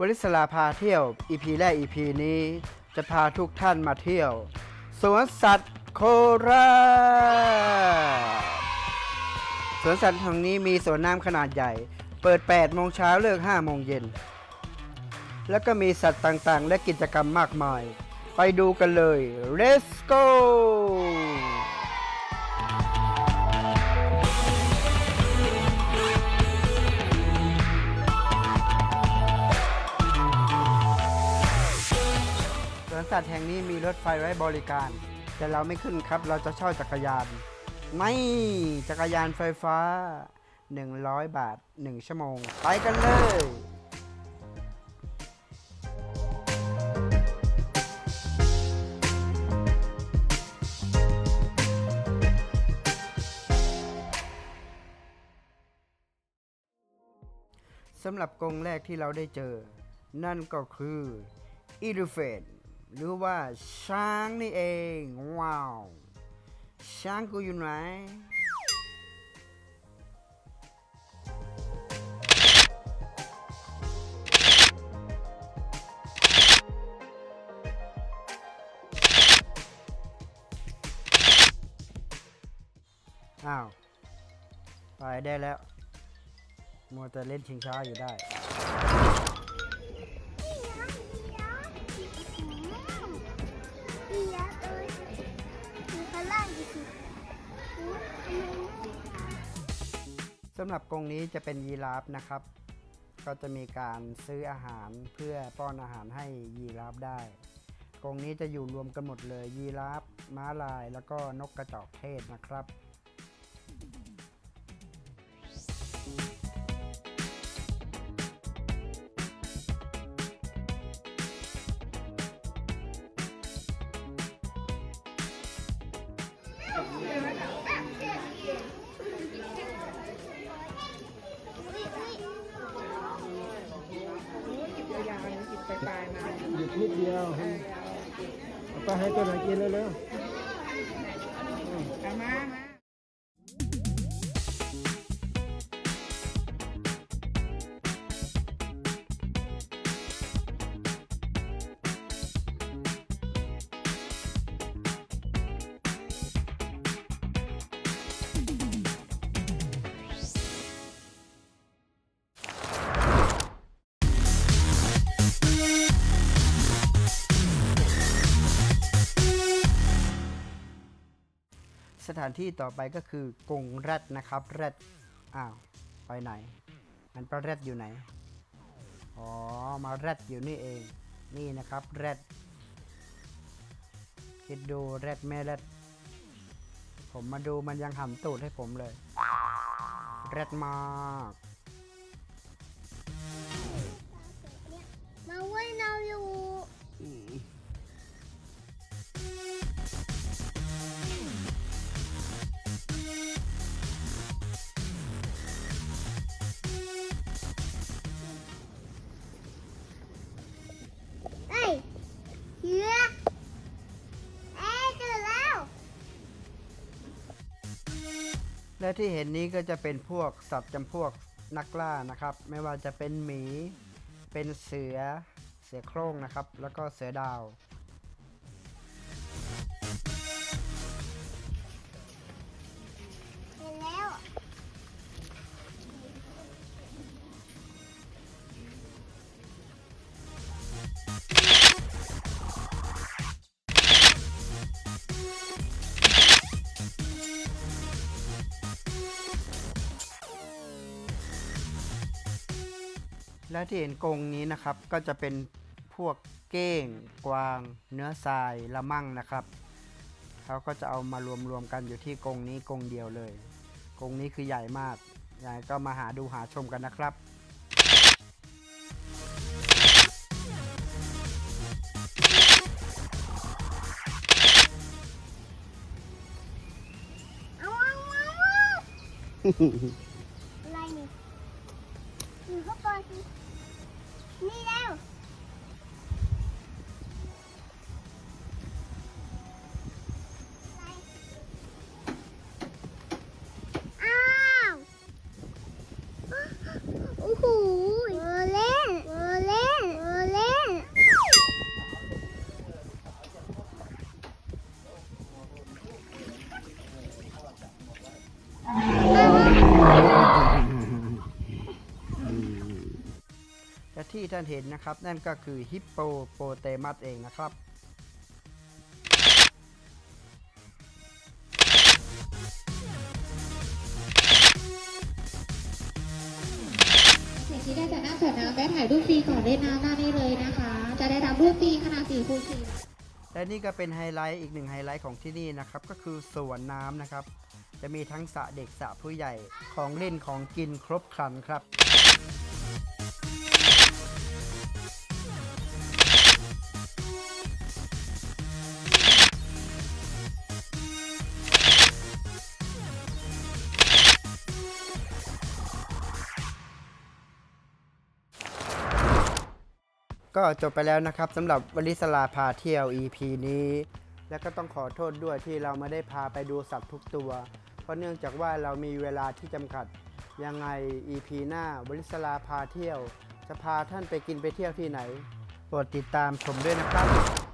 วลิศลาพาเที่ยว EP แรก EP นี้จะพาทุกท่านมาเที่ยว สวนสัตว์โคราชสวนสัตว์แห่งนี้มีสวนน้ำขนาดใหญ่ เปิด 8 โมงเช้าเลิก 5 โมงเย็น แล้วก็มีสัตว์ต่างๆ และกิจกรรมมากมาย ไปดูกันเลย let's go วนสัตว์แห่งนี้มีรถไฟไว้บริการ แต่เราไม่ขึ้นครับ เราจะเช่าจักรยาน ไม่จักรยานไฟฟ้า 100 บาท 1 ชั่วโมง ไปกันเลยสำหรับกรงแรกที่เราได้เจอ นั่นก็คืออีดูเฟน หรือว่าช้างนี่เอง ว้าว ช้างกูอยู่ไหนอ้าว ไปได้แล้ว มัวแต่เล่นชิงช้าอยู่ได้ สำหรับกรงนี้จะเป็นยีราฟนะครับ ก็จะมีการซื้ออาหารเพื่อป้อนอาหารให้ยีราฟได้กรงนี้จะอยู่รวมกันหมดเลย ยีราฟม้าลายแล้วก็นกกระจอกเทศนะครับหยุดนิดเดียวให้เอา ไปให้ตัวไหนกินเร็วเอามามา ถานที่ต่อไปก็คือกรงแรดนะครับแรดอ้าวไปไหน มันประแรดอยู่ไหน อ๋อ มาแรดอยู่นี่เอง นี่นะครับแรดคิดดูแรดแม่แรดผมมาดูมันยังหำตูดให้ผมเลยแรดมาก และที่เห็นนี้ก็จะเป็นพวกสัตว์จำพวกนักล่านะครับ ไม่ว่าจะเป็นหมี เป็นเสือ เสือโคร่งนะครับ แล้วก็เสือดาว และที่เห็นกรงนี้นะครับก็จะเป็นพวกเก้ง กวาง เนื้อทรายละมั่งนะครับเขาก็จะเอามารวมๆกันอยู่ที่กรงนี้กรงเดียวเลยกรงนี้คือใหญ่มากใหญ่ก็มาหาดูหาชมกันนะครับเอาเอาเอาเอาอะไรนี่ หนู ที่ท่านเห็นนะครับ นั่นก็คือฮิปโปโปเตมัสเองนะครับเด็กที่ได้จากหน้าสวนน้ำได้ถ่ายรูปฟรีก่อนเล่นน้ำหน้านี้เลยนะคะ จะได้รับรูปฟรีขนาด4คูณ4และนี่ก็เป็นไฮไลท์อีกหนึ่งไฮไลท์ของที่นี่นะครับ ก็คือสวนน้ำนะครับ จะมีทั้งสระเด็กสระผู้ใหญ่ของเล่นของกินครบครันครับ ก็จบไปแล้วนะครับสำหรับวลิสลาพาเที่ยว EP นี้ และก็ต้องขอโทษด้วยที่เราไม่ได้พาไปดูสัตว์ทุกตัว เพราะเนื่องจากว่าเรามีเวลาที่จำกัด ยังไง EP หน้าวลิสลาพาเที่ยว จะพาท่านไปกินไปเที่ยวที่ไหนโปรดติดตามชมด้วยนะครับ